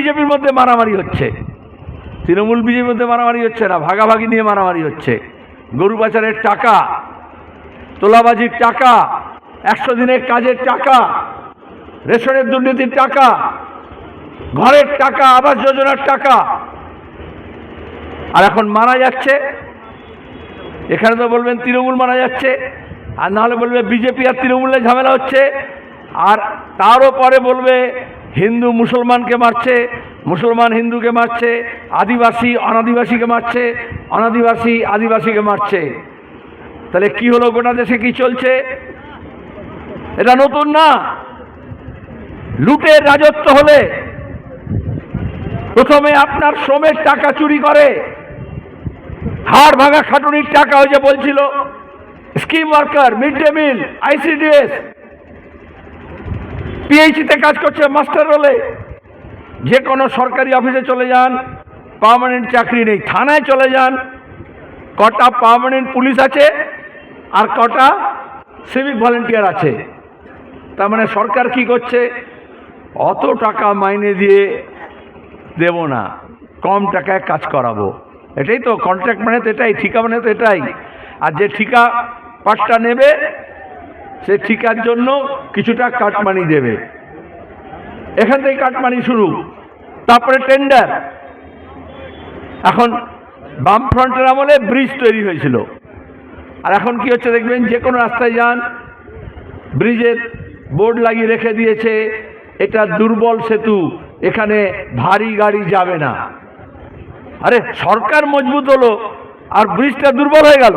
বিজেপির মধ্যে মারামারি হচ্ছে। তৃণমূল বিজেপির মধ্যে মারামারি হচ্ছে না, ভাগাভাগি নিয়ে মারামারি হচ্ছে। গরু পাচারের টাকা, তোলাবাজির টাকা, একশো দিনের কাজের টাকা, রেশনের দুর্নীতির টাকা, ঘরের টাকা, আবাস যোজনার টাকা। আর এখন মারা যাচ্ছে, এখানে তো বলবেন তৃণমূল মারা যাচ্ছে, আর নাহলে বলবে বিজেপি আর তৃণমূলের ঝামেলা হচ্ছে, আর তারও পরে বলবে হিন্দু মুসলমানকে মারছে, মুসলমান হিন্দুকে মারছে, আদিবাসী অনাদিবাসীকে মারছে, অনাদিবাসী আদিবাসীকে মারছে। তাহলে কি হলো গোটা দেশে, কি চলছে? এটা নতুন না? লুটের রাজত্ব হলে প্রথমে আপনার শ্রমের টাকা চুরি করে, হাড় ভাঙা খাটুনির টাকা ওই যে বলছিল, scheme worker, mid day meal, ICDS পিএইচিতে কাজ করছে মাস্টার রোলে যে কোনো সরকারি অফিসে চলে যান পার্মানেন্ট চাকরি নেই, থানায় চলে যান। কটা পার্মানেন্ট পুলিশ আছে আর কটা সিভিক ভলেন্টিয়ার আছে। তার মানে সরকার কি করছে? অত টাকা মাইনে দিয়ে দেব না, কম টাকায় কাজ করাবো। এটাই তো কন্ট্রাক্ট মানে তো এটাই ঠিকা মানে তো এটাই। আর যে ঠিকা পাটটা নেবে সে ঠিকার জন্য কিছুটা কাটমানি দেবে। এখান থেকে কাটমানি শুরু। তারপরে টেন্ডার এখন বাম ফ্রন্টের আমলে ব্রিজ তৈরি হয়েছিল। আর এখন কি হচ্ছে দেখবেন, যে কোনো রাস্তায় যান ব্রিজের বোর্ড লাগিয়ে রেখে দিয়েছে, এটা দুর্বল সেতু, এখানে ভারী গাড়ি যাবে না। আরে, সরকার মজবুত হলো, আর ব্রিজটা দুর্বল হয়ে গেল।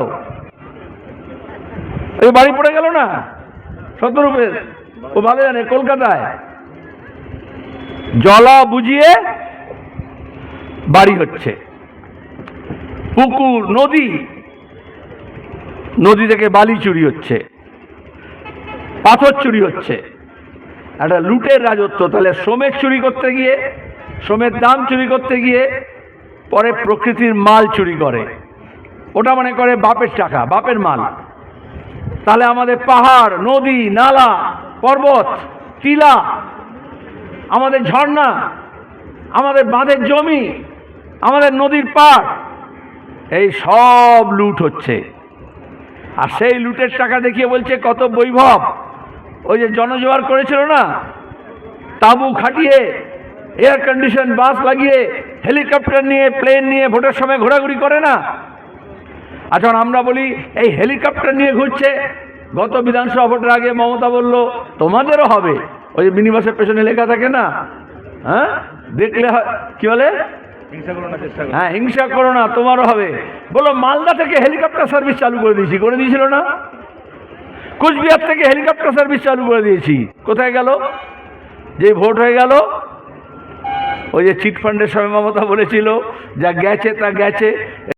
এই বাড়ি পড়ে গেল না? শতরূপের ও ভালো জানে, কলকাতায়। জলা বুঝিয়ে বাড়ি হচ্ছে। পুকুর, নদী। নদী থেকে বালি চুরি হচ্ছে। পাথর চুরি হচ্ছে। একটা লুটের রাজত্ব। তাহলে শ্রমের চুরি করতে গিয়ে, শ্রমের দাম চুরি করতে গিয়ে, পরে প্রকৃতির মাল চুরি করে। ওটা মনে করে বাপের টাকা, বাপের মাল। তাহলে আমাদের পাহাড়, নদী, নালা, পর্বত, টিলা, আমাদের ঝর্ণা, আমাদের বাঁধের জমি, আমাদের নদীর পাড়, এই সব লুট হচ্ছে। আর সেই লুটের টাকা দেখিয়ে বলছে, কত বৈভব। ওই যে জনজোয়ার করেছিল না? তাঁবু খাটিয়ে এয়ার কন্ডিশন বাস লাগিয়ে হেলিকপ্টার নিয়ে প্লেন নিয়ে ভোটের সময় ঘোরাঘুরি করে না? যখন আমরা বলি এই হেলিকপ্টার নিয়ে ঘুরছে। গত বিধানসভা ভোটের আগে মমতা বলল তোমাদেরও হবে। ওই যে মিনিবাসের পেছনে লেখা থাকে না? হ্যাঁ? দেখলে কি বলে? হ্যাঁ হিংসা করো না তোমারও হবে। বলো মালদা থেকে হেলিকপ্টার সার্ভিস চালু করে দিয়েছি করে দিয়েছিল না? কুচবিহার থেকে হেলিকপ্টার সার্ভিস চালু করে দিয়েছি। কোথায় গেল? যে ভোট হয়ে গেল ওই যে চিট ফান্ডের সময় মমতা বলেছিল যা গেছে তা গেছে।